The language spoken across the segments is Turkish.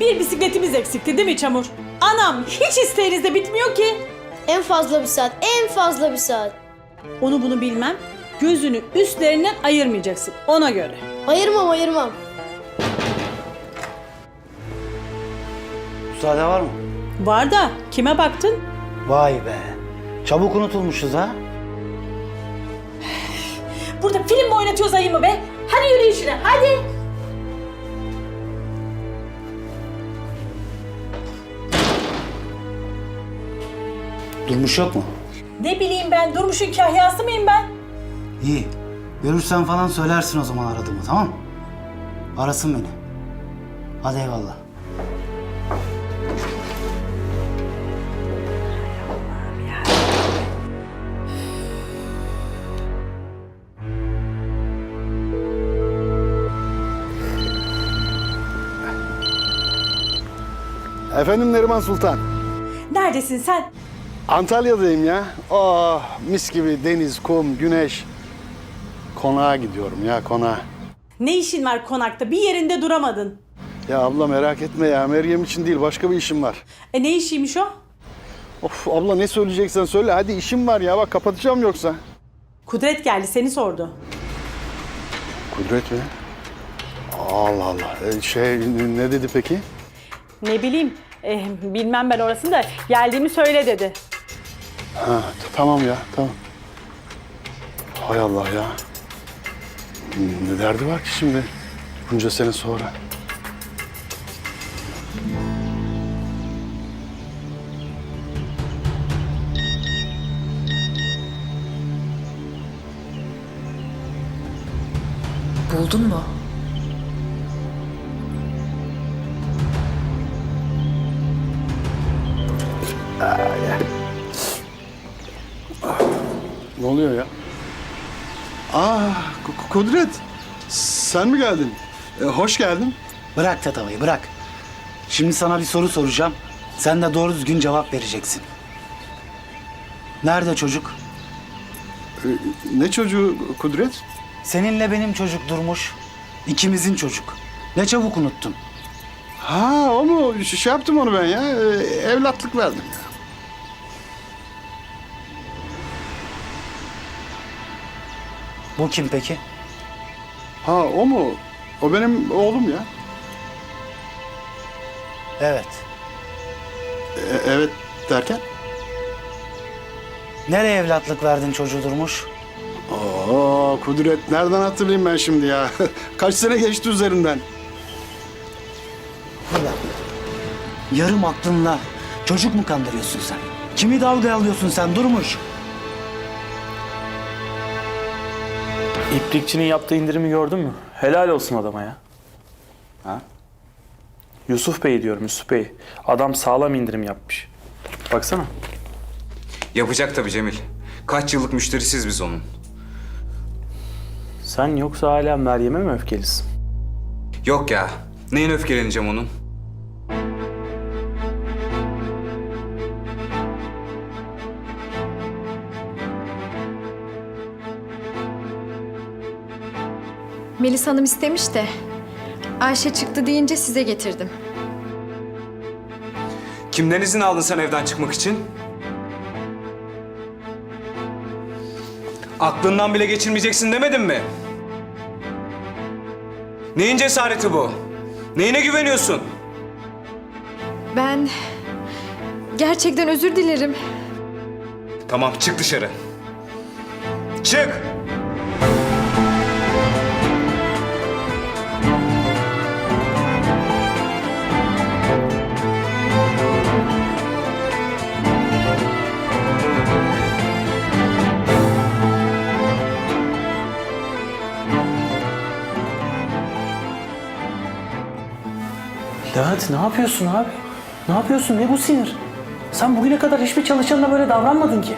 Bir bisikletimiz eksikti değil mi Çamur? Anam hiç isteğiniz de bitmiyor ki. En fazla bir saat, en fazla bir saat. Onu bunu bilmem. Gözünü üstlerinden ayırmayacaksın ona göre. Ayırmam, ayırmam. Müsaade var mı? Var da kime baktın? Vay be. Çabuk unutulmuşuz ha. Burada film mi oynatıyoruz ayı mı be? Hadi yürü işine hadi. Durmuş yok mu? Ne bileyim ben Durmuş'un kahyası mıyım ben? İyi. Görürsen falan söylersin o zaman aradığımı tamam mı? Arasın beni. Hadi eyvallah. Efendim Neriman Sultan. Neredesin sen? Antalya'dayım ya. Oh mis gibi deniz, kum, güneş. Konağa gidiyorum ya konağa. Ne işin var konakta? Bir yerinde duramadın. Ya abla merak etme ya Meryem için değil başka bir işim var. E ne işiymiş o? Of abla ne söyleyeceksen söyle hadi işim var ya bak kapatacağım yoksa. Kudret geldi seni sordu. Kudret mi? Allah Allah. E, şey ne dedi peki? Ne bileyim. e, bilmem ben orasını da geldiğimi söyle dedi. Ha, tamam ya tamam. Hay Allah ya. Ne derdi var ki şimdi bunca sene sonra? Buldun mu? Ne oluyor ya? Aa, K- Kudret. Sen mi geldin? E, hoş geldin. Bırak tatavayı bırak. Şimdi sana bir soru soracağım. Sen de doğru düzgün cevap vereceksin. Nerede çocuk? Ne çocuğu Kudret? Seninle benim çocuk durmuş. İkimizin çocuk. Ne çabuk unuttun. Ha o mu? Ş- Şey yaptım onu ben ya. e, Evlatlık verdim ya. Bu kim peki? Ha o mu? O benim oğlum ya. Evet. E, evet derken? Nereye evlatlık verdin çocuğu durmuş? Oo Kudret nereden hatırlayayım ben şimdi ya? Kaç sene geçti üzerinden. Fırla. Yarım aklınla çocuk mu kandırıyorsun sen? Kimi dalga alıyorsun sen durmuş? İplikçinin yaptığı indirimi gördün mü? Helal olsun adama ya. Ha? Yusuf Bey diyorum Yusuf Bey. Adam sağlam indirim yapmış. Baksana. Yapacak tabii Cemil. Kaç yıllık müşterisiz biz onun. Sen yoksa hala Meryem'e mi öfkelisin? Yok ya. Neyin öfkeleneceğim onun? Melis Hanım istemiş de Ayşe çıktı deyince size getirdim. Kimden izin aldın sen evden çıkmak için? Aklından bile geçirmeyeceksin demedim mi? Neyin cesareti bu? Neyine güveniyorsun? Ben gerçekten özür dilerim. Tamam çık dışarı. Çık! Levent ne yapıyorsun abi? Ne yapıyorsun? Ne bu sinir? Sen bugüne kadar hiçbir çalışanla böyle davranmadın ki.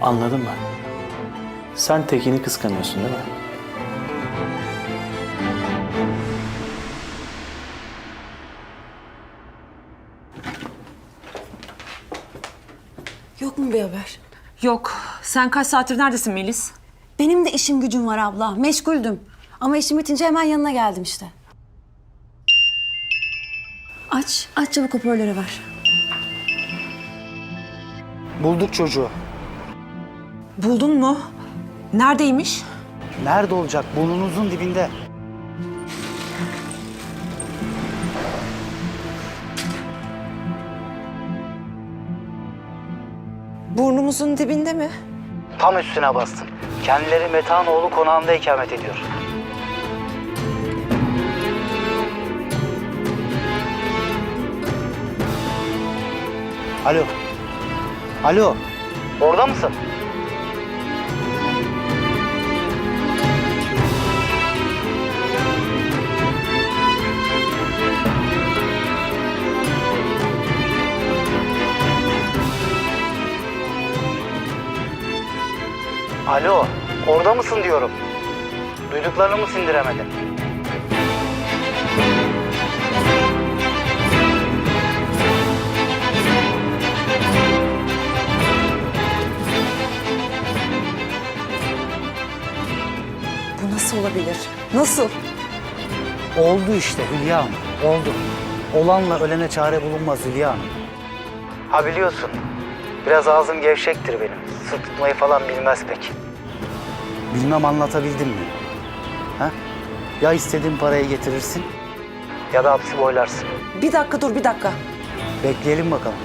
Anladım ben. Sen Tekin'i kıskanıyorsun değil mi? Yok mu bir haber? Yok. Sen kaç saattir neredesin Melis? Benim de işim gücüm var abla. Meşguldüm. Ama işim bitince hemen yanına geldim işte. Aç, aç çabuk hoparlörü ver. Bulduk çocuğu. Buldun mu? Neredeymiş? Nerede olacak? Burnunuzun dibinde. Burnumuzun dibinde mi? Tam üstüne bastın. Kendileri Metanoğlu konağında ikamet ediyor. Alo. Alo. Orada mısın? Alo. Orada mısın diyorum. Duyduklarını mı sindiremedin? Bu nasıl olabilir? Nasıl? Oldu işte Hülya Hanım. Oldu. Olanla ölene çare bulunmaz Hülya Hanım. Ha biliyorsun. Biraz ağzım gevşektir benim. Sır tutmayı falan bilmez pek. Bilmem anlatabildim mi? Ha? Ya istediğin parayı getirirsin ya da hapsi boylarsın. Bir dakika dur bir dakika. Bekleyelim bakalım.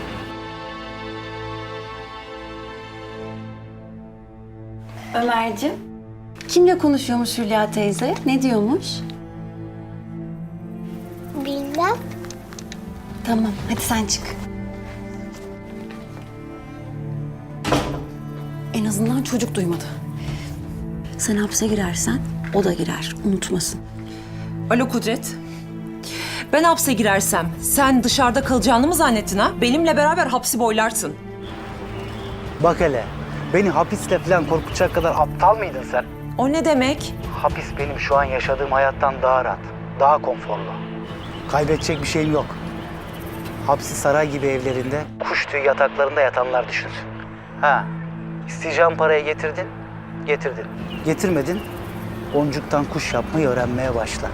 Ömerciğim. Kimle konuşuyormuş Hülya teyze? Ne diyormuş? Bilmem. Tamam, hadi sen çık. En azından çocuk duymadı. Sen hapse girersen o da girer, unutmasın. Alo Kudret. Ben hapse girersem sen dışarıda kalacağını mı zannettin ha? Benimle beraber hapsi boylarsın. Bak hele. Beni hapisle falan korkutacak kadar aptal mıydın sen? O ne demek? Hapis benim şu an yaşadığım hayattan daha rahat, daha konforlu. Kaybedecek bir şeyim yok. Hapsi saray gibi evlerinde, kuş tüyü yataklarında yatanlar düşünsün. Ha, isteyeceğin parayı getirdin, getirdin. Getirmedin, boncuktan kuş yapmayı öğrenmeye başla.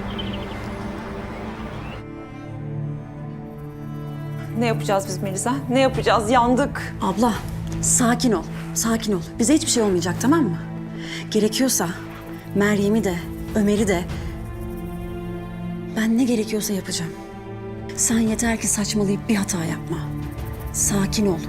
Ne yapacağız biz Melisa? Ne yapacağız? Yandık. Abla, sakin ol, sakin ol. Bize hiçbir şey olmayacak, tamam mı? Gerekiyorsa Meryem'i de, Ömer'i de... Ben ne gerekiyorsa yapacağım. Sen yeter ki saçmalayıp bir hata yapma. Sakin ol,